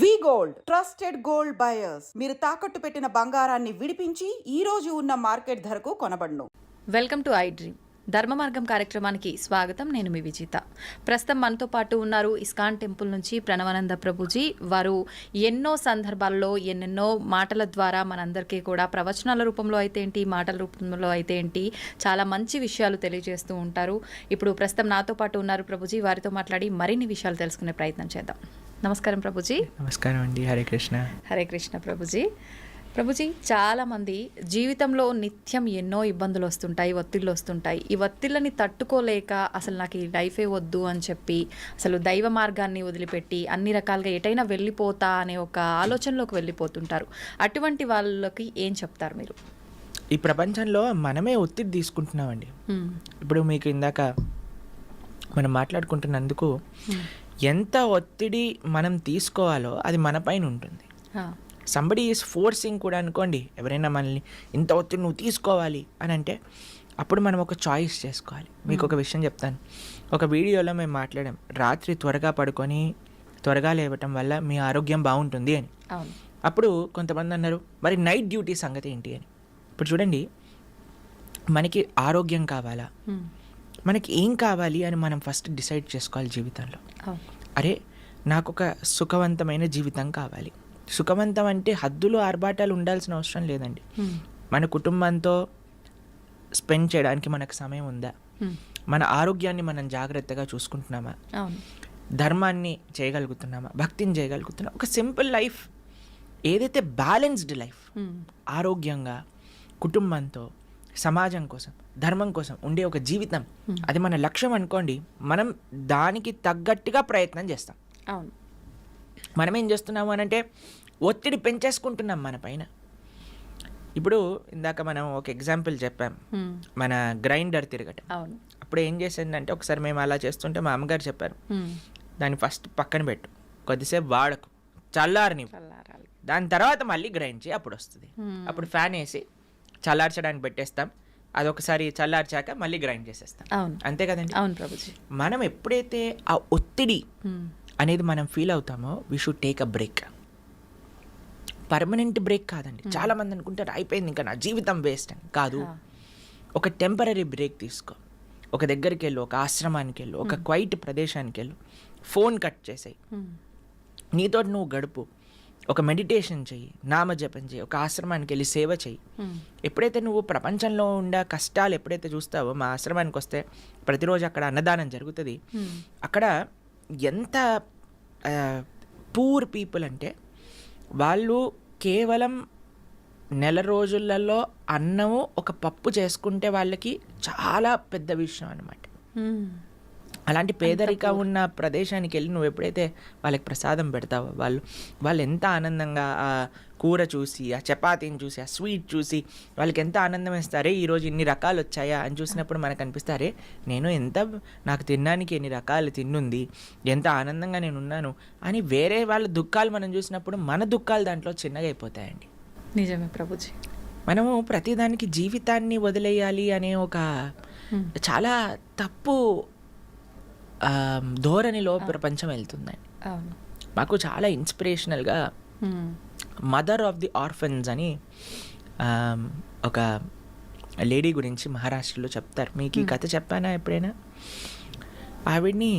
We gold trusted gold buyers. మీరు తాకట్టు పెట్టిన బంగారాన్ని విడిపించి ఈ రోజు ఉన్న మార్కెట్ ధరకు కొనబడను. Welcome to I dream. ధర్మ మార్గం కార్యక్రమానికి స్వాగతం. నేను మీ విజిత. ప్రస్తుతం మనతో పాటు ఉన్నారు ఇస్కాన్ టెంపుల్ నుంచి ప్రణవానంద ప్రభుజీ. వారు ఎన్నో సందర్భాల్లో ఎన్నెన్నో మాటల ద్వారా మనందరికీ కూడా ప్రవచనాల రూపంలో అయితే ఏంటి మాటల రూపంలో అయితే ఏంటి చాలా మంచి విషయాలు తెలియజేస్తూ ఉంటారు. ఇప్పుడు ప్రస్తుతం నాతో పాటు ఉన్నారు ప్రభుజీ. వారితో మాట్లాడి మరిన్ని విషయాలు తెలుసుకునే ప్రయత్నం చేద్దాం. నమస్కారం ప్రభుజీ. నమస్కారం అండి. హరే కృష్ణ. హరే కృష్ణ ప్రభుజీ. ప్రభుజీ చాలామంది జీవితంలో నిత్యం ఎన్నో ఇబ్బందులు వస్తుంటాయి ఒత్తిళ్ళు వస్తుంటాయి. ఈ ఒత్తిళ్ళని తట్టుకోలేక అసలు నాకు ఈ లైఫే వద్దు అని చెప్పి అసలు దైవ మార్గాన్ని వదిలిపెట్టి అన్ని రకాలుగా ఎటైనా వెళ్ళిపోతా అనే ఒక ఆలోచనలోకి వెళ్ళిపోతుంటారు. అటువంటి వాళ్ళకి ఏం చెప్తారు మీరు? ఈ ప్రపంచంలో మనమే ఒత్తిడి తీసుకుంటున్నామండి. ఇప్పుడు మీకు ఇందాక మనం మాట్లాడుకుంటున్నందుకు ఎంత ఒత్తిడి మనం తీసుకోవాలో అది మన పైన ఉంటుంది. సంబడి ఈజ్ ఫోర్సింగ్ కూడా అనుకోండి ఎవరైనా మనల్ని ఇంత ఒత్తిడి నువ్వు తీసుకోవాలి అని అంటే అప్పుడు మనం ఒక చాయిస్ చేసుకోవాలి. మీకు ఒక విషయం చెప్తాను. ఒక వీడియోలో మేము మాట్లాడాం. రాత్రి త్వరగా పడుకొని త్వరగా లేవటం వల్ల మీ ఆరోగ్యం బాగుంటుంది అని. అప్పుడు కొంతమంది అన్నారు మరి నైట్ డ్యూటీ సంగతి ఏంటి? అని. ఇప్పుడు చూడండి మనకి ఆరోగ్యం కావాలా? హ్మ్. మనకి ఏం కావాలి అని మనం ఫస్ట్ డిసైడ్ చేసుకోవాలి జీవితంలో. అరే నాకు ఒక సుఖవంతమైన జీవితం కావాలి. సుఖవంతం అంటే హద్దులు ఆర్భాటాలు ఉండాల్సిన అవసరం లేదండి. మన కుటుంబంతో స్పెండ్ చేయడానికి మనకు సమయం ఉందా. మన ఆరోగ్యాన్ని మనం జాగ్రత్తగా చూసుకుంటున్నామా? ధర్మాన్ని చేయగలుగుతున్నామా? భక్తిని చేయగలుగుతున్నామా? ఒక సింపుల్ లైఫ్ ఏదైతే బ్యాలెన్స్డ్ లైఫ్. ఆరోగ్యంగా కుటుంబంతో సమాజం కోసం ధర్మం కోసం ఉండే ఒక జీవితం. అది మన లక్ష్యం అనుకోండి మనం దానికి తగ్గట్టుగా ప్రయత్నం చేస్తాం. అవును. మనం ఏం చేస్తున్నాము అని అంటే ఒత్తిడి పెంచేసుకుంటున్నాం మన పైన. ఇప్పుడు ఇందాక మనం ఒక ఎగ్జాంపుల్ చెప్పాం. హ్మ్. మన గ్రైండర్ తిరగటం. అవును. అప్పుడు ఏం చేసిందంటే ఒకసారి మేము అలా చేస్తుంటే మా అమ్మగారు చెప్పారు. హ్మ్. దాన్ని ఫస్ట్ పక్కన పెట్టు కొద్దిసేపు వాడకు చల్లారని చల్లారాలి. దాని తర్వాత మళ్ళీ గ్రైండ్ చేయి అప్పుడు వస్తుంది. Hmm. అప్పుడు ఫ్యాన్ వేసి చల్లార్చడానికి పెట్టేస్తాం. అదొకసారి చల్లార్చాక మళ్ళీ గ్రైండ్ చేసేస్తాం. అవును. అంతే కదండి? అవును ప్రభుజీ. మనం ఎప్పుడైతే ఆ ఒత్తిడి హ్మ్. అనేది మనం ఫీల్ అవుతామో we should take a break permanent break కాదండి. చాలా మంది అనుకుంటారు అయిపోయింది ఇంకా నా జీవితం వేస్ట్ అని. కాదు. ఒక టెంపరీ బ్రేక్ తీసుకో. ఒక దగ్గరికి వెళ్ళు ఒక ఆశ్రమానికి వెళ్ళు ఒక క్వైట్ ప్రదేశానికి వెళ్ళు. ఫోన్ కట్ చేసేయి. నీతో నువ్వు గడుపు. ఒక మెడిటేషన్ చెయ్యి నామజపం చెయ్యి ఒక ఆశ్రమానికి వెళ్ళి సేవ చెయ్యి హ్మ్. ఎప్పుడైతే నువ్వు ప్రపంచంలో ఉండే కష్టాలు ఎప్పుడైతే చూస్తావో మా ఆశ్రమానికి వస్తే ప్రతిరోజు అక్కడ అన్నదానం జరుగుతుంది హ్మ్. అక్కడ ఎంత పూర్ పీపుల్ అంటే వాళ్ళు కేవలం నెల రోజులలో అన్నము ఒక పప్పు చేసుకుంటే వాళ్ళకి చాలా పెద్ద విషయం అన్నమాట హ్మ్. అలాంటి పేదరిక ఉన్న ప్రదేశానికి వెళ్ళి నువ్వు ఎప్పుడైతే వాళ్ళకి ప్రసాదం పెడతావో వాళ్ళు వాళ్ళు ఎంత ఆనందంగా ఆ కూర చూసి ఆ చపాతీని చూసి ఆ స్వీట్ చూసి వాళ్ళకి ఎంత ఆనందం వేస్తారే ఈరోజు ఇన్ని రకాలు వచ్చాయా అని చూసినప్పుడు మనకు అనిపిస్తారే నేను ఎంత నాకు తినడానికి ఎన్ని రకాలు తిన్నుంది ఎంత ఆనందంగా నేను ఉన్నాను అని వేరే వాళ్ళ దుఃఖాలు మనం చూసినప్పుడు మన దుఃఖాలు దాంట్లో చిన్నగా అయిపోతాయండి. నిజమే ప్రభుజీ. మనము ప్రతిదానికి జీవితాన్ని వదిలేయాలి అనే ఒక. చాలా తప్పు ధోరణిలో ప్రపంచం వెళ్తుందండి మాకు చాలా ఇన్స్పిరేషనల్గా. మదర్ ఆఫ్ ది ఆర్ఫన్స్ అని ఒక లేడీ గురించి మహారాష్ట్రలో చెప్తారు. మీకు ఈ కథ చెప్పానా ఎప్పుడైనా? ఆవిడ్ని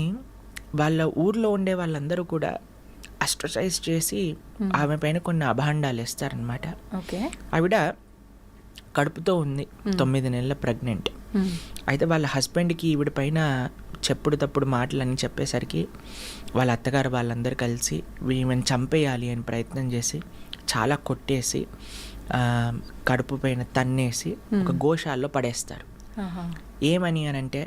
వాళ్ళ ఊర్లో ఉండే వాళ్ళందరూ కూడా అస్ట్రసైజ్ చేసి ఆమె పైన కొన్ని అభాండాలు వేస్తారనమాట ఓకే. ఆవిడ కడుపుతో ఉంది తొమ్మిది నెలల ప్రెగ్నెంట్. అయితే వాళ్ళ హస్బెండ్కి ఈవిడ పైన చెప్పుడు తప్పుడు మాటలని చెప్పేసరికి వాళ్ళ అత్తగారు వాళ్ళందరూ కలిసి ఈమెను చంపేయాలి అని ప్రయత్నం చేసి చాలా కొట్టేసి కడుపు పైన తన్నేసి ఒక గోశాలలో పడేస్తారు. ఏమని అని అంటే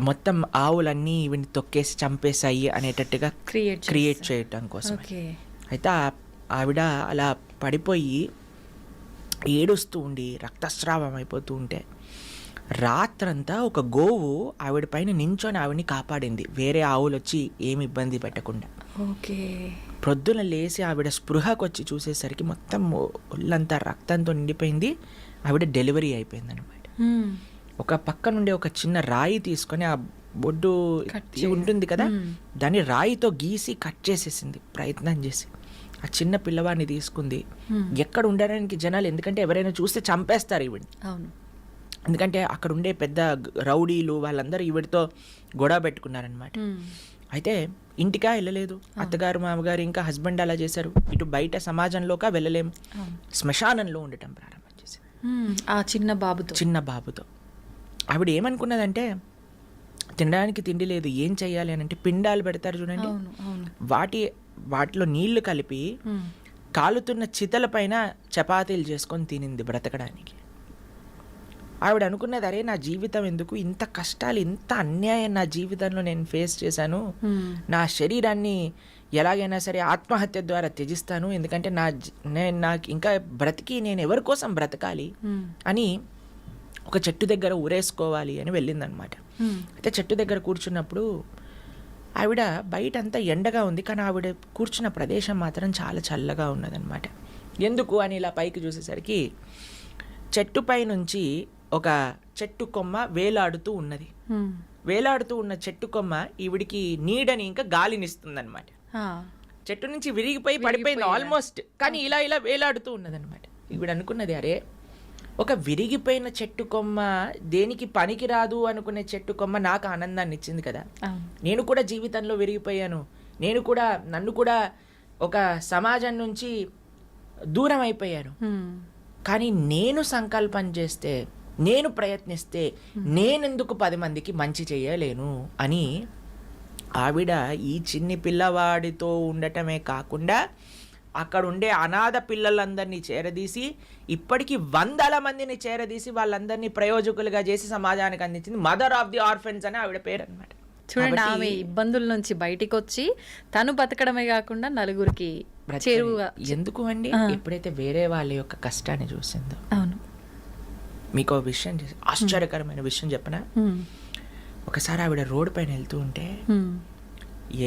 మొత్తం ఆవులన్నీ ఈవిని తొక్కేసి చంపేశాయి అనేటట్టుగా క్రియేట్ చేస్తారు. చేయటం కోసం అయితే ఆవిడ అలా పడిపోయి ఏడుస్తూ ఉండి రక్తస్రావం అయిపోతూ ఉంటే రాత్రంతా ఒక గోవు ఆవిడ పైన నించొని ఆవిడని కాపాడింది. వేరే ఆవులు వచ్చి ఏమి ఇబ్బంది పెట్టకుండా. ఓకే. ప్రొద్దున లేచి ఆవిడ స్పృహకు వచ్చి చూసేసరికి మొత్తం ఒళ్ళంతా రక్తంతో నిండిపోయింది. ఆవిడ డెలివరీ అయిపోయింది అనమాట. ఒక పక్క నుండి ఒక చిన్న రాయి తీసుకొని ఆ బొడ్డు ఉంటుంది కదా దాన్ని రాయితో గీసి కట్ చేసేసింది ప్రయత్నం చేసి. ఆ చిన్న పిల్లవాడిని తీసుకుంది. ఎక్కడ ఉండడానికి జనాలు ఎందుకంటే ఎవరైనా చూస్తే చంపేస్తారు ఈవిడ్ని. అవును. ఎందుకంటే అక్కడ ఉండే పెద్ద రౌడీలు వాళ్ళందరూ ఈవిడితో గొడవ పెట్టుకున్నారనమాట. అయితే ఇంటికా వెళ్ళలేదు. అత్తగారు మామగారు ఇంకా హస్బెండ్ అలా చేశారు. ఇటు బయట సమాజంలోకా వెళ్ళలేము. శ్మశానంలో ఉండటం ప్రారంభం మ్మ్. ఆ చిన్న బాబుతో. చిన్న బాబుతో. ఆవిడ ఏమనుకున్నదంటే తినడానికి తిండి లేదు ఏం చెయ్యాలి అని అంటే పిండాలు పెడతారు చూడండి. వాటి వాటిలో నీళ్ళు కలిపి. కాలుతున్న చితల పైన చపాతీలు చేసుకొని తినింది బ్రతకడానికి. ఆవిడ అనుకున్నది అరే నా జీవితం ఎందుకు ఇంత కష్టాలు ఇంత అన్యాయం నా జీవితంలో నేను ఫేస్ చేశాను. నా శరీరాన్ని ఎలాగైనా సరే ఆత్మహత్య ద్వారా త్యజిస్తాను ఎందుకంటే నా నేను నాకు ఇంకా బ్రతికి నేను ఎవరి కోసం బ్రతకాలి. అని ఒక చెట్టు దగ్గర ఊరేసుకోవాలి అని వెళ్ళిందనమాట. అయితే చెట్టు దగ్గర కూర్చున్నప్పుడు ఆవిడ బయట అంతా ఎండగా ఉంది కానీ ఆవిడ కూర్చున్న ప్రదేశం మాత్రం చాలా చల్లగా ఉన్నదన్నమాట ఎందుకు అని ఇలా పైకి చూసేసరికి చెట్టుపై నుంచి ఒక చెట్టు కొమ్మ వేలాడుతూ ఉన్నది. వేలాడుతూ ఉన్న చెట్టు కొమ్మ ఈవిడికి నీడని ఇంకా గాలినిస్తుందన్నమాట. చెట్టు నుంచి విరిగిపోయి పడిపోయింది ఆల్మోస్ట్ కానీ ఇలా ఇలా వేలాడుతూ ఉన్నదన్నమాట. ఈవిడ అనుకున్నది అరే ఒక విరిగిపోయిన చెట్టు కొమ్మ దేనికి పనికి రాదు అనుకునే చెట్టు కొమ్మ నాకు ఆనందాన్ని ఇచ్చింది కదా. నేను కూడా జీవితంలో విరిగిపోయాను. నేను కూడా నన్ను కూడా ఒక సమాజం నుంచి దూరం అయిపోయాను. కానీ నేను సంకల్పం చేస్తే నేను ప్రయత్నిస్తే నేనెందుకు పది మందికి మంచి చేయలేను? అని ఆవిడ ఈ చిన్ని పిల్లవాడితో ఉండటమే కాకుండా అక్కడ ఉండే అనాథ పిల్లలందరినీ చేరదీసి ఇప్పటికి వందల మందిని చేరదీసి వాళ్ళందరినీ ప్రయోజకులుగా చేసి సమాజానికి అందించింది మదర్ ఆఫ్ ది ఆర్ఫెన్స్ అని ఆవిడ పేరు అనమాట చూడండి ఆమె ఇబ్బందుల నుంచి బయటికి వచ్చి తను బతకడమే కాకుండా నలుగురికి చేరువుగా ఎందుకు అండి? ఎప్పుడైతే వేరే వాళ్ళ యొక్క కష్టాన్ని చూసిందో. అవును. మీకు విషయం ఆశ్చర్యకరమైన విషయం చెప్పనా. ఒకసారి ఆవిడ రోడ్డు పైన వెళ్తూ ఉంటే.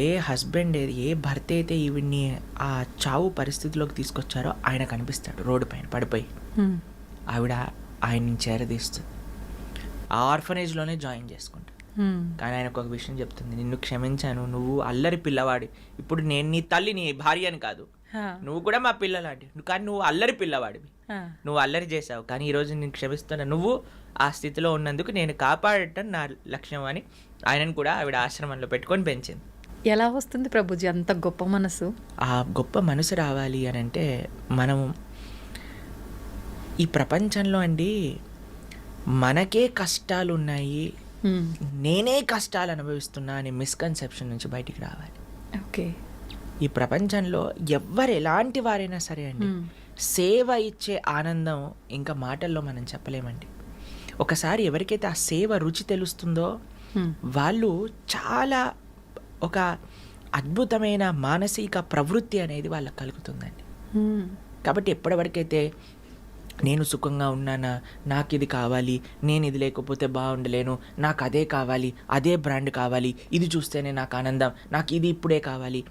ఏ హస్బెండ్ ఏ భర్త అయితే ఈవిడ్ని ఆ చావు పరిస్థితిలోకి తీసుకొచ్చారో ఆయన కనిపిస్తాడు రోడ్డు పైన పడిపోయి. ఆవిడ ఆయన్ని చేరదీస్తుంది ఆ ఆర్ఫనేజ్లోనే జాయిన్ చేసుకుంటాడు. కానీ ఆయనకు ఒక విషయం చెప్తుంది నిన్ను క్షమించాను నువ్వు అల్లరి పిల్లవాడి ఇప్పుడు నేను నీ తల్లి నీ భార్య అని కాదు. నువ్వు కూడా మా పిల్లలాంటి కానీ నువ్వు అల్లరి పిల్లవాడివి. నువ్వు అల్లరి చేసావు కానీ ఈరోజు నేను క్షమిస్తున్నా నువ్వు ఆ స్థితిలో ఉన్నందుకు నేను కాపాడటం నా లక్ష్యం అని ఆయనను కూడా ఆవిడ ఆశ్రమంలో పెట్టుకొని పెంచింది. ఎలా వస్తుంది ప్రభుజీ అంత గొప్ప మనసు? ఆ గొప్ప మనసు రావాలి అని అంటే మనం ఈ ప్రపంచంలో అండి మనకే కష్టాలు ఉన్నాయి. నేనే కష్టాలు అనుభవిస్తున్నా అనే మిస్కన్సెప్షన్ నుంచి బయటికి రావాలి. ఓకే. ఈ ప్రపంచంలో ఎవ్వరు ఎలాంటి వారైనా సరే అండి. సేవ ఇచ్చే ఆనందం ఇంకా మాటల్లో మనం చెప్పలేమండి ఒకసారి ఎవరికైతే ఆ సేవ రుచి తెలుస్తుందో. వాళ్ళు చాలా ఒక అద్భుతమైన మానసిక ప్రవృత్తి అనేది వాళ్ళకి కలుగుతుందండి. కాబట్టి ఎప్పటివరకైతే నేను సుఖంగా ఉన్నానా? నాకు ఇది కావాలి. నేను ఇది లేకపోతే బాగుండలేను. నాకు అదే కావాలి. అదే బ్రాండ్ కావాలి. ఇది చూస్తేనే నాకు ఆనందం. నాకు ఇది ఇప్పుడే కావాలి.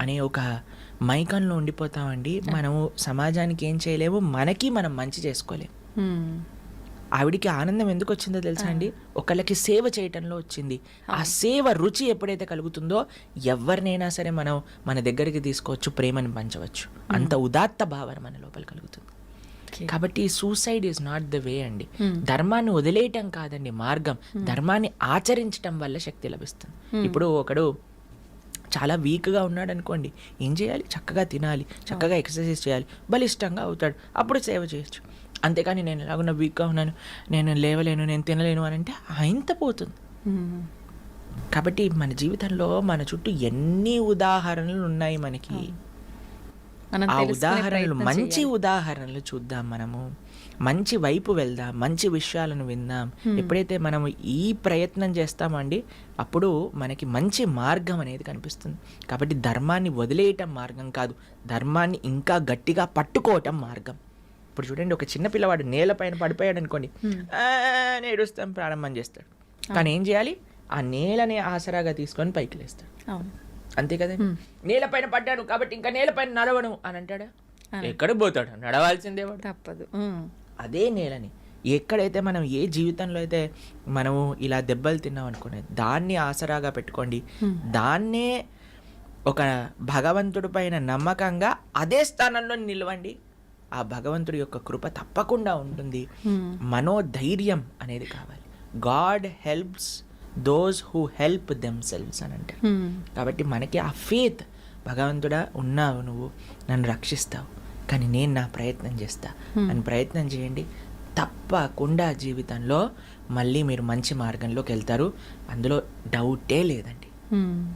అనే ఒక మైకంలో ఉండిపోతామండి. మనము సమాజానికి ఏం చేయలేము మనకి మనం మంచి చేసుకోలేము. ఆవిడికి ఆనందం ఎందుకు వచ్చిందో తెలుసా అండి? ఒకళ్ళకి సేవ చేయటంలో వచ్చింది. ఆ సేవ రుచి ఎప్పుడైతే కలుగుతుందో ఎవరినైనా సరే మనం మన దగ్గరికి తీసుకోవచ్చు ప్రేమని పంచవచ్చు. అంత ఉదాత్త భావన మన లోపల కలుగుతుంది. కాబట్టి suicide is not the way అండి. ధర్మాన్ని వదిలేయటం కాదండి మార్గం. ధర్మాన్ని ఆచరించటం వల్ల శక్తి లభిస్తుంది. ఇప్పుడు ఒకడు చాలా వీక్గా ఉన్నాడు అనుకోండి ఏం చేయాలి? చక్కగా తినాలి చక్కగా ఎక్సర్సైజ్ చేయాలి బలిష్టంగా అవుతాడు అప్పుడు సేవ చేయొచ్చు. అంతేకాని నేను ఎలాగున్నా వీక్గా ఉన్నాను నేను లేవలేను నేను తినలేను అని అంటే ఆయంత పోతుంది. కాబట్టి మన జీవితంలో మన చుట్టూ ఎన్ని ఉదాహరణలు ఉన్నాయి మనకి? మనం ఆ ఉదాహరణలు మంచి. ఉదాహరణలు చూద్దాం మనము. మంచి వైపు వెళ్దాం మంచి విషయాలను విందాం. ఎప్పుడైతే మనము ఈ ప్రయత్నం చేస్తామండి అప్పుడు మనకి మంచి మార్గం అనేది కనిపిస్తుంది. కాబట్టి ధర్మాన్ని వదిలేయటం మార్గం కాదు ధర్మాన్ని ఇంకా గట్టిగా పట్టుకోవటం మార్గం. ఇప్పుడు చూడండి ఒక చిన్న పిల్లవాడు నేలపైన పడిపోయాడు అనుకోండి ఏడుస్తాం ప్రారంభం చేస్తాడు. కానీ ఏం చేయాలి? ఆ నేలని ఆసరాగా తీసుకొని పైకి లేస్తాడు. అవును. అంతే కదా. నేలపైన పడ్డాను కాబట్టి ఇంకా నేలపైన నడవను అని అంటాడా? ఎక్కడికి పోతాడు? నడవాల్సిందే వాడు. తప్పదు. అదే నేలని. ఎక్కడైతే మనం ఏ జీవితంలో అయితే మనము ఇలా దెబ్బలు తిన్నాం అనుకునేది దాన్ని ఆసరాగా పెట్టుకోండి దాన్నే ఒక భగవంతుడి పైన నమ్మకంగా అదే స్థానంలో నిలవండి. ఆ భగవంతుడి యొక్క కృప తప్పకుండా ఉంటుంది. మనోధైర్యం అనేది కావాలి. God helps those who help themselves అని అంటారు. హ్మ్. కాబట్టి మనకి ఆ ఫేత్ భగవంతుడా ఉన్నావు నువ్వు నన్ను రక్షిస్తావు కానీ నేను నా ప్రయత్నం చేస్తా. అని ప్రయత్నం చేయండి. తప్పకుండా జీవితంలో మళ్ళీ మీరు మంచి మార్గంలోకి వెళ్తారు. అందులో డౌటే లేదండి. మ్మ్.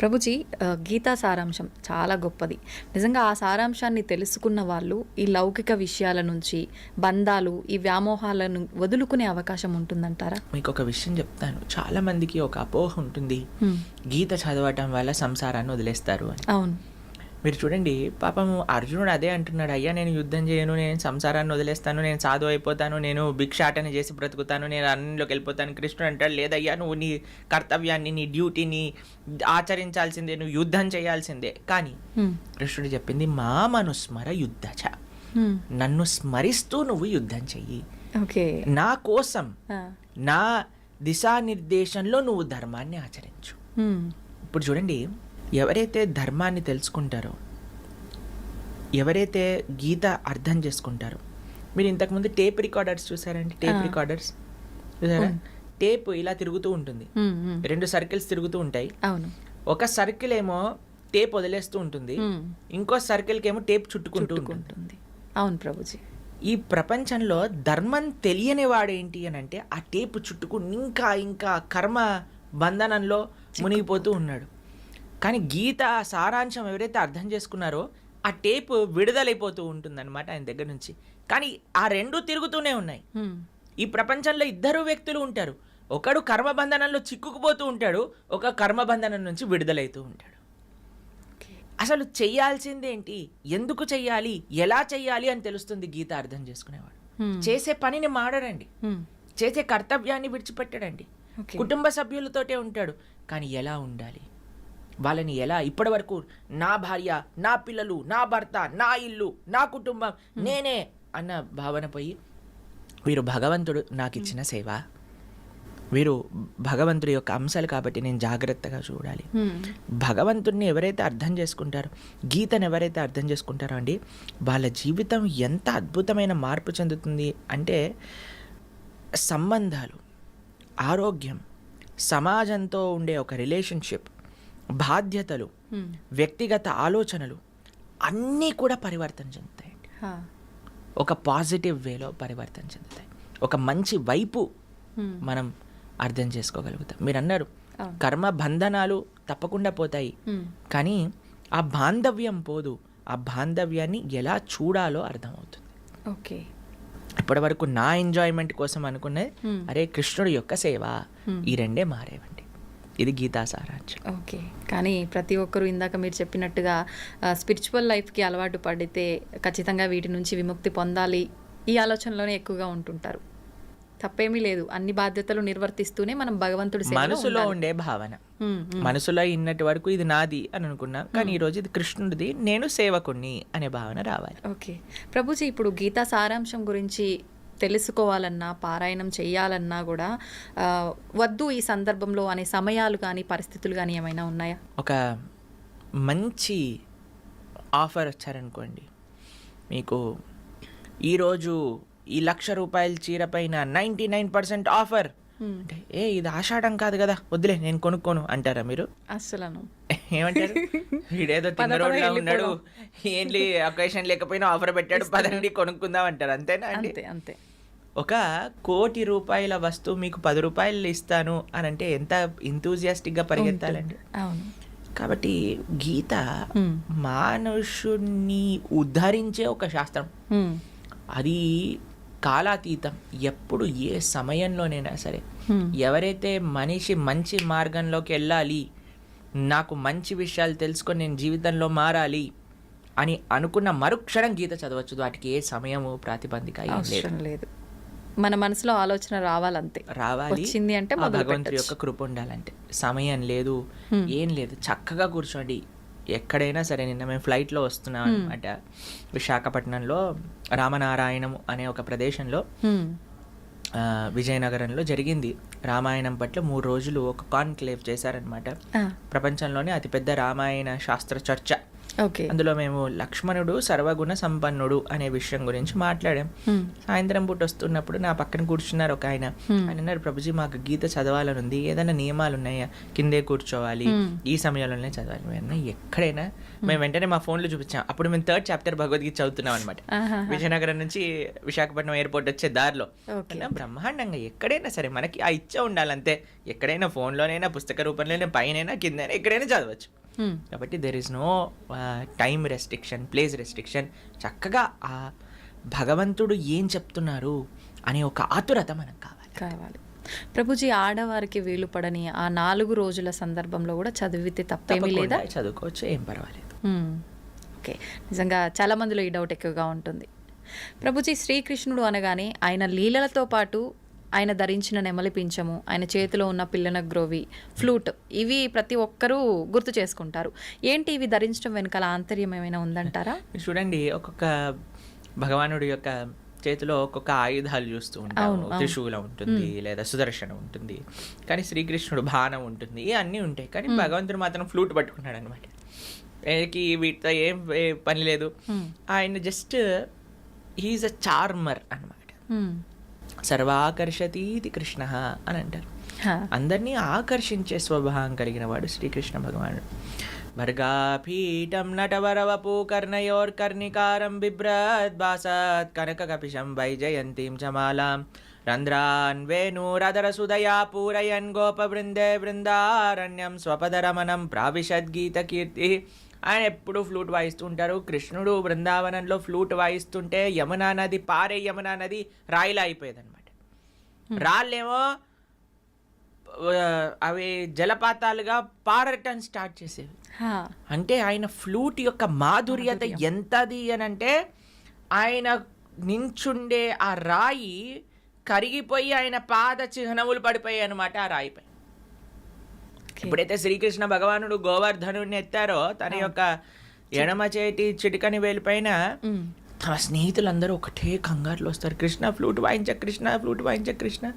ప్రభుజీ గీతా సారాంశం చాలా గొప్పది. నిజంగా ఆ సారాంశాన్ని తెలుసుకున్న వాళ్ళు ఈ లౌకిక విషయాల నుంచి బంధాలు ఈ వ్యామోహాలను వదులుకునే అవకాశం ఉంటుందంటారా? మీకు ఒక విషయం చెప్తాను. చాలా మందికి ఒక అపోహ ఉంటుంది. గీత చదవటం వల్ల సంసారాన్ని వదిలేస్తారు అని. అవును. మీరు చూడండి పాపం అర్జునుడు అదే అంటున్నాడు అయ్యా నేను యుద్ధం చేయను నేను సంసారాన్ని వదిలేస్తాను నేను సాధు అయిపోతాను నేను భిక్షాటన చేసి బ్రతుకుతాను నేను అన్నిలోకి వెళ్ళిపోతాను కృష్ణుడు అంటాడు లేదయ్యా నువ్వు నీ కర్తవ్యాన్ని నీ డ్యూటీని ఆచరించాల్సిందే నువ్వు యుద్ధం చేయాల్సిందే కానీ. కృష్ణుడు చెప్పింది మా మనుస్మర యుద్ధచ. నన్ను స్మరిస్తూ నువ్వు యుద్ధం చెయ్యి ఓకే నా కోసం. నా దిశానిర్దేశంలో నువ్వు ధర్మాన్ని ఆచరించు. ఇప్పుడు చూడండి ఎవరైతే ధర్మాన్ని తెలుసుకుంటారో ఎవరైతే గీత అర్థం చేసుకుంటారో మీరు ఇంతకుముందు టేప్ రికార్డర్స్ చూసారండి? టేప్. రికార్డర్స్ చూసారా? టేప్ ఇలా తిరుగుతూ ఉంటుంది. రెండు సర్కిల్స్ తిరుగుతూ ఉంటాయి. అవును. ఒక సర్కిల్ ఏమో టేప్ వదిలేస్తూ ఉంటుంది. ఇంకో సర్కిల్కి ఏమో టేప్ చుట్టుకుంటూ ఉంటుంది. అవును ప్రభుజీ. ఈ ప్రపంచంలో ధర్మం తెలియని వాడేంటి అని అంటే ఆ టేపు చుట్టుకుని ఇంకా ఇంకా కర్మ బంధనంలో మునిగిపోతూ ఉన్నాడు. కానీ గీత సారాంశం ఎవరైతే అర్థం చేసుకున్నారో ఆ టేపు విడుదలైపోతూ ఉంటుందన్నమాట ఆయన దగ్గర నుంచి. కానీ ఆ రెండు తిరుగుతూనే ఉన్నాయి. ఈ ప్రపంచంలో ఇద్దరు వ్యక్తులు ఉంటారు. ఒకడు కర్మబంధనంలో చిక్కుకుపోతూ ఉంటాడు ఒక కర్మబంధనం నుంచి విడుదలైతూ ఉంటాడు. అసలు చెయ్యాల్సిందేంటి ఎందుకు చెయ్యాలి? ఎలా చెయ్యాలి అని తెలుస్తుంది గీత అర్థం చేసుకునేవాడు. చేసే పనిని మాడడండి. చేసే కర్తవ్యాన్ని విడిచిపెట్టడండి. కుటుంబ సభ్యులతోటే ఉంటాడు. కానీ ఎలా ఉండాలి? వాళ్ళని ఎలా? ఇప్పటి వరకు నా భార్య నా పిల్లలు నా భర్త నా ఇల్లు నా కుటుంబం నేనే అన్న భావన పోయి వీరు భగవంతుడు నాకు ఇచ్చిన సేవ. వీరు భగవంతుడి యొక్క అంశాలు కాబట్టి నేను జాగ్రత్తగా చూడాలి. భగవంతుడిని ఎవరైతే అర్థం చేసుకుంటారో గీతను ఎవరైతే అర్థం చేసుకుంటారో అండి వాళ్ళ జీవితం ఎంత అద్భుతమైన మార్పు చెందుతుంది అంటే సంబంధాలు ఆరోగ్యం సమాజంతో ఉండే ఒక రిలేషన్షిప్ బాధ్యతలు. వ్యక్తిగత ఆలోచనలు అన్నీ కూడా పరివర్తన చెందుతాయండి హా. ఒక పాజిటివ్ వేలో పరివర్తన చెందుతాయి ఒక మంచి వైపు. మనం అర్థం చేసుకోగలుగుతాం మీరు అన్నారు. కర్మ బంధనాలు తప్పకుండా పోతాయి. కానీ ఆ బాంధవ్యం పోదు ఆ బాంధవ్యాన్ని ఎలా చూడాలో అర్థమవుతుంది ఓకే ఇప్పటి వరకు నా ఎంజాయ్మెంట్ కోసం అనుకున్నది. అరే కృష్ణుడి యొక్క సేవ. ఈ రెండే మారేవండి ఇది గీతా సారాంశం ఓకే. కానీ ప్రతి ఒక్కరూ ఇందాక మీరు చెప్పినట్టుగా స్పిరిచువల్ లైఫ్కి అలవాటు పడితే ఖచ్చితంగా వీటి నుంచి విముక్తి పొందాలి ఈ ఆలోచనలోనే ఎక్కువగా ఉంటుంటారు. తప్పేమీ లేదు. అన్ని బాధ్యతలు నిర్వర్తిస్తూనే మనం భగవంతుడి మనసులో. ఉండే భావన. మనసులో ఇన్నటి వరకు ఇది నాది అని అనుకున్నా కానీ ఈ రోజు ఇది కృష్ణుడిది నేను సేవకుణ్ణి అనే భావన రావాలి. ఓకే. ప్రభుజీ ఇప్పుడు గీతా సారాంశం గురించి తెలుసుకోవాలన్నా పారాయణం చేయాలన్నా కూడా వద్దు ఈ సందర్భంలో అనే సమయాలు కానీ పరిస్థితులు కానీ ఏమైనా ఉన్నాయా? ఒక మంచి ఆఫర్ వచ్చారనుకోండి. మీకు ఈరోజు ఈ లక్ష రూపాయల చీర పైన నైంటీ నైన్ పర్సెంట్ ఆఫర్ అంటే ఏ ఇది ఆషాఢం కాదు కదా వద్దులే నేను కొనుక్కోను అంటారా మీరు? అస్సలను. ఏమంటారు? వీడేదో తిన్నరోడ్లా ఉన్నాడు. ఏంటి అకేషన్ లేకపోయినా ఆఫర్ పెట్టాడు పదండి కొనుక్కుందాం అంటారు. అంతేనా అంతే అంతే. ఒక కోటి రూపాయల వస్తువు మీకు పది రూపాయలు ఇస్తాను అని అంటే ఎంత enthusiastic గా పరిగెత్తాలండి? అవును. కాబట్టి గీత. మానుషుణ్ణి ఉద్ధరించే ఒక శాస్త్రం. అది కాలాతీతం ఎప్పుడు ఏ సమయంలోనైనా సరే. ఎవరైతే మనిషి మంచి మార్గంలోకి వెళ్ళాలి నాకు మంచి విషయాలు తెలుసుకొని నేను జీవితంలో మారాలి అని అనుకున్న మరుక్షణం గీత చదవచ్చు. వాటికి ఏ సమయము ప్రాతిపదిక ఏం లేదు. మన మనసులో ఆలోచన రావాలంతే. రావాలి. వచ్చింది అంటే భగవంతుడి. యొక్క కృప ఉండాలంటే. సమయం లేదు. ఏం లేదు. చక్కగా కూర్చోండి. ఎక్కడైనా సరే నిన్న మేము ఫ్లైట్లో వస్తున్నాం అనమాట విశాఖపట్నంలో రామనారాయణము అనే ఒక ప్రదేశంలో విజయనగరంలో జరిగింది. రామాయణం పట్ల మూడు రోజులు ఒక కాన్క్లేవ్ చేశారనమాట ప్రపంచంలోనే అతిపెద్ద రామాయణ శాస్త్ర చర్చ. అందులో మేము లక్ష్మణుడు సర్వగుణ సంపన్నుడు అనే విషయం గురించి మాట్లాడాం. సాయంత్రం పూట వస్తున్నప్పుడు నా పక్కన కూర్చున్నారు ఒక ఆయన. ఆయన అన్నారు ప్రభుజీ మాకు గీత చదవాలని ఉంది ఏదైనా నియమాలు ఉన్నాయా? కిందే కూర్చోవాలి. ఈ సమయంలోనే చదవాలి. మేము ఎక్కడైనా? మేము వెంటనే మా ఫోన్లో చూపించాం. అప్పుడు మేము థర్డ్ చాప్టర్ భగవద్గీత చదువుతున్నాం అనమాట. విజయనగరం నుంచి విశాఖపట్నం ఎయిర్పోర్ట్ వచ్చే దారిలో. బ్రహ్మాండంగా ఎక్కడైనా సరే మనకి ఆ ఇచ్చ ఉండాలంతే. ఎక్కడైనా ఫోన్లోనైనా పుస్తక రూపంలోనైనా పైనైనా కిందైనా ఎక్కడైనా చదవచ్చు. కాబట్టి there is no time restriction place restriction చక్కగా ఆ భగవంతుడు ఏం చెప్తున్నారు అనే ఒక ఆతురత మనకు కావాలి. కావాలి. ప్రభుజీ ఆడవారికి వీలు పడని ఆ నాలుగు రోజుల సందర్భంలో కూడా చదివితే తప్పేమీ లేదా? చదువుకోవచ్చు ఏం పర్వాలేదు. ఓకే నిజంగా చాలా మందిలో ఈ డౌట్ ఎక్కువగా ఉంటుంది. ప్రభుజీ శ్రీకృష్ణుడు అనగానే ఆయన లీలలతో పాటు ఆయన ధరించిన నెమలి పింఛము ఆయన చేతిలో ఉన్న పిల్లన గ్రోవి ఫ్లూట్ ఇవి ప్రతి ఒక్కరూ గుర్తు చేసుకుంటారు. ఏంటి ఇవి ధరించడం వెనకాల ఆంతర్యం ఏమైనా ఉందంటారా? చూడండి ఒక్కొక్క భగవానుడి యొక్క చేతిలో ఒక్కొక్క ఆయుధాలు చూస్తూ ఉంటాము. త్రిశూలం ఉంటుంది లేదా సుదర్శనం ఉంటుంది. కానీ శ్రీకృష్ణుడు బాణం ఉంటుంది. అన్నీ ఉంటాయి. కానీ భగవంతుడు మాత్రం ఫ్లూట్ పట్టుకున్నాడు అనమాట ఏకి వీటితో ఏం పని లేదు. ఆయన జస్ట్ హీఈస్ అ చార్మర్ అన్నమాట. మ్మ్. సర్వాకర్షతీతి కృష్ణ అని అంటారు. అందరినీ ఆకర్షించే స్వభావం కలిగిన వాడు శ్రీకృష్ణ భగవానుడు. భర్గాపీఠం నటవరవపు కర్ణయోర్కర్ణికారం బిభ్రద్భాసత్ కనక కపిశం వైజయంతీం చమాలాం రంధ్రాన్ వేణురదరసుదయా పూరయన్ గోపబృందే బృందారణ్యం స్వపదరమణం ప్రావిశద్గీత కీర్తి. ఆయన ఎప్పుడు ఫ్లూట్ వాయిస్తూ ఉంటారు కృష్ణుడు బృందావనంలో ఫ్లూట్ వాయిస్తుంటే యమునా నది పారే యమునా నది రాయిలా అయిపోయేది అనమాట రాళ్ళేమో అవి జలపాతాలుగా పారటం స్టార్ట్ చేసేవి. అంటే ఆయన ఫ్లూట్ యొక్క మాధుర్యత ఎంతది అని అంటే ఆయన నించుండే ఆ రాయి కరిగిపోయి ఆయన పాద చిహ్నములు పడిపోయాయి అనమాట ఆ రాయిపై. ఎప్పుడైతే శ్రీకృష్ణ భగవానుడు గోవర్ధనుడిని ఎత్తారో తన యొక్క ఎడమ చేతి చిటికని వేలిపైన. తమ స్నేహితులందరూ ఒకటే కంగారులో వస్తారు. కృష్ణ ఫ్లూట్ వాయించ కృష్ణ ఫ్లూట్ వాయించ కృష్ణ.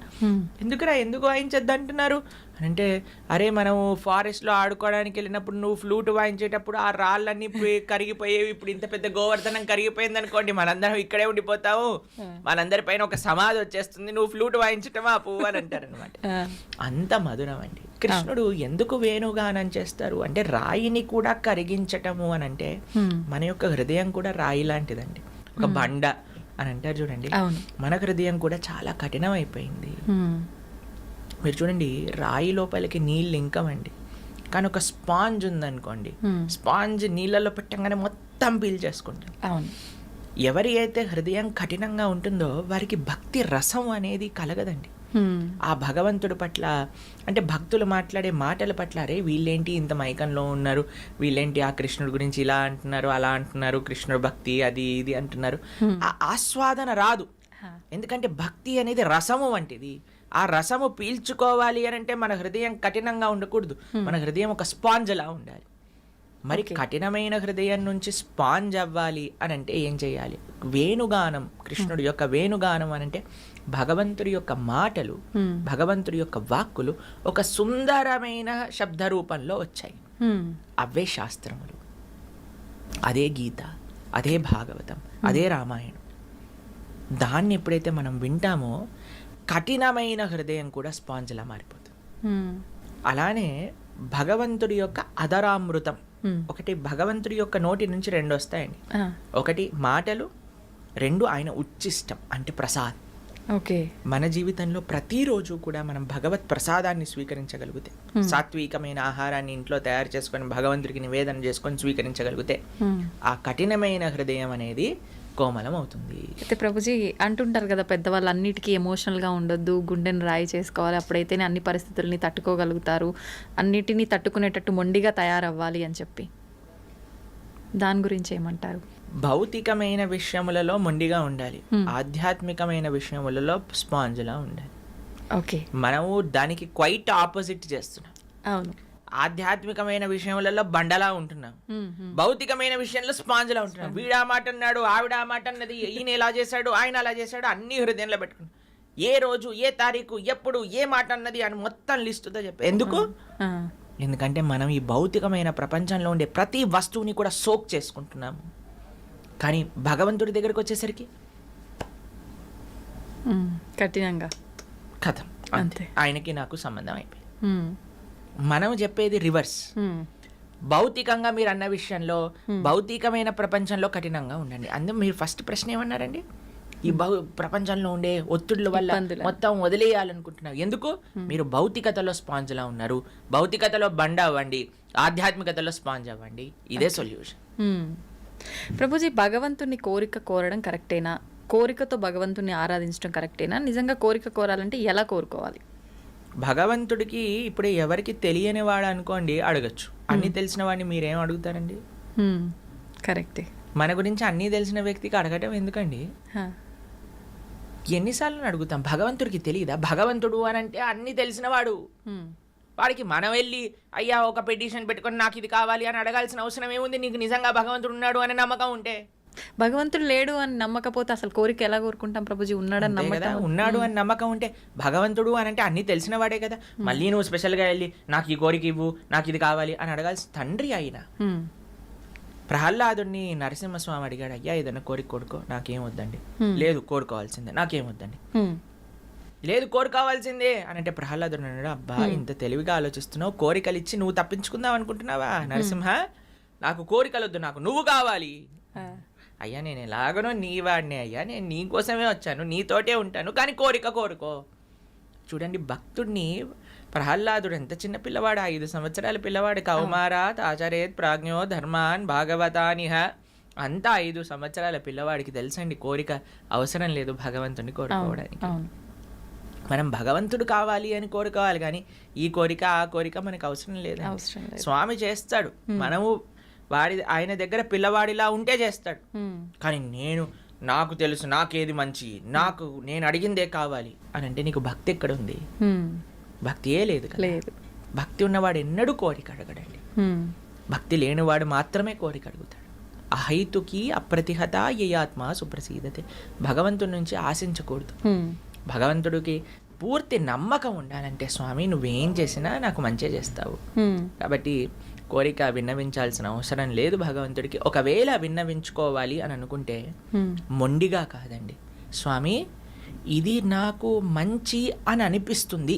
ఎందుకురా ఎందుకు వాయించద్దు అంటున్నారు అంటే అరే మనం ఫారెస్ట్లో ఆడుకోవడానికి వెళ్ళినప్పుడు నువ్వు ఫ్లూట్ వాయించేటప్పుడు ఆ రాళ్ళన్నీ పోయి కరిగిపోయేవి. ఇప్పుడు ఇంత పెద్ద గోవర్ధనం కరిగిపోయింది అనుకోండి మనందరం ఇక్కడే ఉండిపోతాము. మనందరి పైన ఒక సమాధి వచ్చేస్తుంది. నువ్వు ఫ్లూట్ వాయించటమా పువ్వు అని అంటారు అనమాట ఆ. అంత మధురం అండి. కృష్ణుడు ఎందుకు వేణుగానం చేస్తారు? అంటే రాయిని కూడా కరిగించటము అని అంటే. మన యొక్క హృదయం కూడా రాయి లాంటిదండి. ఒక బండ అని అంటారు చూడండి. మన హృదయం కూడా చాలా కఠినం అయిపోయింది మ్మ్. మీరు చూడండి రాయి లోపలికి నీళ్ళు ఇంకమండి. కానీ ఒక స్పాంజ్ ఉందనుకోండి. స్పాంజ్ నీళ్ళలో పెట్టంగానే మొత్తం పీల్ చేసుకుంటుంది అవును. ఎవరి అయితే హృదయం కఠినంగా ఉంటుందో వారికి భక్తి రసం అనేది కలగదండి. ఆ భగవంతుడి పట్ల అంటే భక్తులు మాట్లాడే మాటల పట్ల అరే వీళ్ళేంటి ఇంత మైకంలో ఉన్నారు? వీళ్ళేంటి ఆ కృష్ణుడి గురించి ఇలా అంటున్నారు అలా అంటున్నారు కృష్ణుడు భక్తి అది ఇది అంటున్నారు? ఆ ఆస్వాదన రాదు. ఎందుకంటే భక్తి అనేది రసము వంటిది. ఆ రసము పీల్చుకోవాలి అని అంటే మన హృదయం కఠినంగా ఉండకూడదు. మన హృదయం ఒక స్పాంజ్ లా ఉండాలి. మరి కఠినమైన హృదయం నుంచి స్పాంజ్ అవ్వాలి అని అంటే ఏం చేయాలి? వేణుగానం కృష్ణుడి యొక్క వేణుగానం అని అంటే భగవంతుడి యొక్క మాటలు. భగవంతుడి యొక్క వాక్కులు ఒక సుందరమైన శబ్ద రూపంలో వచ్చాయి. అవే శాస్త్రములు. అదే గీత అదే భాగవతం అదే రామాయణం. దాన్ని ఎప్పుడైతే మనం వింటామో కఠినమైన హృదయం కూడా స్పాంజ్లా మారిపోతుంది. అలానే భగవంతుడి యొక్క అదరామృతం మ్మ్. ఒకటి భగవంతుడి యొక్క నోటి నుంచి రెండు వస్తాయండి. ఒకటి మాటలు రెండు ఆయన ఉచ్చిష్టం అంటే ప్రసాద్ ఓకే మన జీవితంలో ప్రతిరోజు కూడా మనం భగవత్ ప్రసాదాన్ని స్వీకరించగలిగితే సాత్వికమైన ఆహారాన్ని ఇంట్లో తయారు చేసుకొని భగవంతుడికి నివేదన చేసుకొని స్వీకరించగలిగితే. ఆ కఠినమైన హృదయం అనేది కోమలం అవుతుంది అయితే ప్రభుజీ అంటుంటారు కదా పెద్దవాళ్ళు అన్నిటికీ ఎమోషనల్గా ఉండొద్దు గుండెని రాయి చేసుకోవాలి అప్పుడైతేనే అన్ని పరిస్థితుల్ని తట్టుకోగలుగుతారు అన్నిటినీ తట్టుకునేటట్టు మొండిగా తయారవ్వాలి అని చెప్పి. దాని గురించి ఏమంటారు? భౌతికమైన విషయములలో మొండిగా ఉండాలి. ఆధ్యాత్మికమైన విషయములలో స్పాంజ్లా ఉండాలి. ఓకే. మనము దానికి క్వైట్ ఆపోజిట్ చేస్తున్నాం. అవును. ఆధ్యాత్మికమైన విషయములలో బండలా ఉంటున్నాం. భౌతికమైన విషయంలో స్పాంజ్లా ఉంటున్నాం. వీడా మాట అన్నాడు ఆవిడ ఆ మాట అన్నది ఈయన ఇలా చేశాడు ఆయన అలా చేశాడు అన్ని హృదయంలో పెట్టుకున్నాం. ఏ రోజు ఏ తారీఖు ఎప్పుడు ఏ మాట అన్నది అని మొత్తం లిస్టుతో చెప్పి ఎందుకు? ఎందుకంటే మనం ఈ భౌతికమైన ప్రపంచంలో ఉండే ప్రతి వస్తువుని కూడా సోక్ చేసుకుంటున్నాము. కానీ భగవంతుడి దగ్గరికి వచ్చేసరికి. కఠినంగా. కథం. అంతే. ఆయనకి నాకు సంబంధం అయిపోయింది. మనం చెప్పేది రివర్స్. భౌతికంగా మీరు అన్న విషయంలో భౌతికమైన ప్రపంచంలో కఠినంగా ఉండండి. అందులో మీరు ఫస్ట్ ప్రశ్న ఏమన్నారండి? ఈ భౌ ప్రపంచంలో ఉండే ఒత్తిడుల వల్ల. మొత్తం వదిలేయాలనుకుంటున్నారు ఎందుకు? మీరు భౌతికతలో స్పాంజ్లా ఉన్నారు. భౌతికతలో బండ అవ్వండి. ఆధ్యాత్మికతలో స్పాంజ్ అవ్వండి. ఇదే సొల్యూషన్. ప్రభుజీ భగవంతుని కోరిక కోరడం కరెక్టేనా? కోరికతో భగవంతుని ఆరాధించడం కరెక్టేనా? నిజంగా కోరిక కోరాలంటే ఎలా కోరుకోవాలి? భగవంతుడికి ఇప్పుడు ఎవరికి తెలియని వాడు అనుకోండి అడగచ్చు. అన్ని తెలిసిన వాడిని మీరేం అడుగుతారండి. కరెక్టే మన గురించి అన్నీ తెలిసిన వ్యక్తికి అడగటం ఎందుకండి. ఎన్నిసార్లు అడుగుతాం భగవంతుడికి తెలియదా భగవంతుడు అని అంటే అన్నీ తెలిసినవాడు హ్మ్. వాడికి మనం వెళ్ళి అయ్యా ఒక పిటిషన్ పెట్టుకొని నాకు ఇది కావాలి అని అడగాల్సిన అవసరం ఏముంది? నీకు నిజంగా భగవంతుడు ఉన్నాడు అనే నమ్మకం ఉంటే. భగవంతుడు లేడు అని నమ్మకపోతే అసలు కోరిక ఎలా కోరుకుంటాం ప్రభుజీ? ఉన్నాడని నమ్మకం ఉన్నాడు అని నమ్మకం ఉంటే భగవంతుడు అని అంటే అన్ని తెలిసిన వాడే కదా. మళ్ళీ నువ్వు స్పెషల్గా వెళ్ళి నాకు ఈ కోరిక ఇవ్వు నాకు ఇది కావాలి అని అడగాల్సిన తండ్రి ఆయన. ప్రహ్లాదుడిని నరసింహస్వామి అడిగాడు అయ్యా ఏదైనా కోరిక కోరుకో నాకేం వద్దండి. లేదు కోరుకోవాల్సిందే నాకేం వద్దండి. లేదు కోరుకోవాల్సిందే అని అంటే ప్రహ్లాదుడు అన్నాడు అబ్బా ఇంత తెలివిగా ఆలోచిస్తున్నావు కోరికలు ఇచ్చి నువ్వు తప్పించుకుందాం అనుకుంటున్నావా నరసింహ? నాకు కోరికలు వద్దు నాకు నువ్వు కావాలి. అయ్యా నేను ఎలాగనో నీ వాడిని అయ్యా నేను నీ కోసమే వచ్చాను నీతోటే ఉంటాను కానీ కోరిక కోరుకో. చూడండి భక్తుడిని ప్రహ్లాదుడు ఎంత చిన్న పిల్లవాడు ఐదు సంవత్సరాల పిల్లవాడు. కౌమారాత్ ఆచారేత్ ప్రాజ్ఞో ధర్మాన్ భాగవతానిహ అంతా ఐదు సంవత్సరాల పిల్లవాడికి తెలుసండి కోరిక అవసరం లేదు భగవంతుని కోరుకోవడానికి. మనం భగవంతుడు కావాలి అని కోరుకోవాలి కానీ ఈ కోరిక ఆ కోరిక మనకు అవసరం లేదు అవసరం లేదు. స్వామి చేస్తాడు మనము వాడి ఆయన దగ్గర పిల్లవాడిలా ఉంటే చేస్తాడు. కానీ నేను నాకు తెలుసు నాకేది మంచి నాకు నేను అడిగిందే కావాలి అని అంటే నీకు భక్తి ఎక్కడ ఉంది హ్మ్. భక్తియే లేదు లేదు భక్తి ఉన్నవాడు ఎన్నడూ కోరిక అడగడండి. భక్తి లేనివాడు మాత్రమే కోరిక అడుగుతాడు అహైతుకి అప్రతిహత యయాత్మ సుప్రసీదతే భగవంతుడి నుంచి ఆశించకూడదు. భగవంతుడికి పూర్తి నమ్మకం ఉండాలంటే స్వామి నువ్వేం చేసినా నాకు మంచి చేస్తావు. కాబట్టి కోరిక విన్నవించాల్సిన అవసరం లేదు భగవంతుడికి ఒకవేళ విన్నవించుకోవాలి అని అనుకుంటే. మొండిగా కాదండి స్వామి ఇది నాకు మంచి అని అనిపిస్తుంది.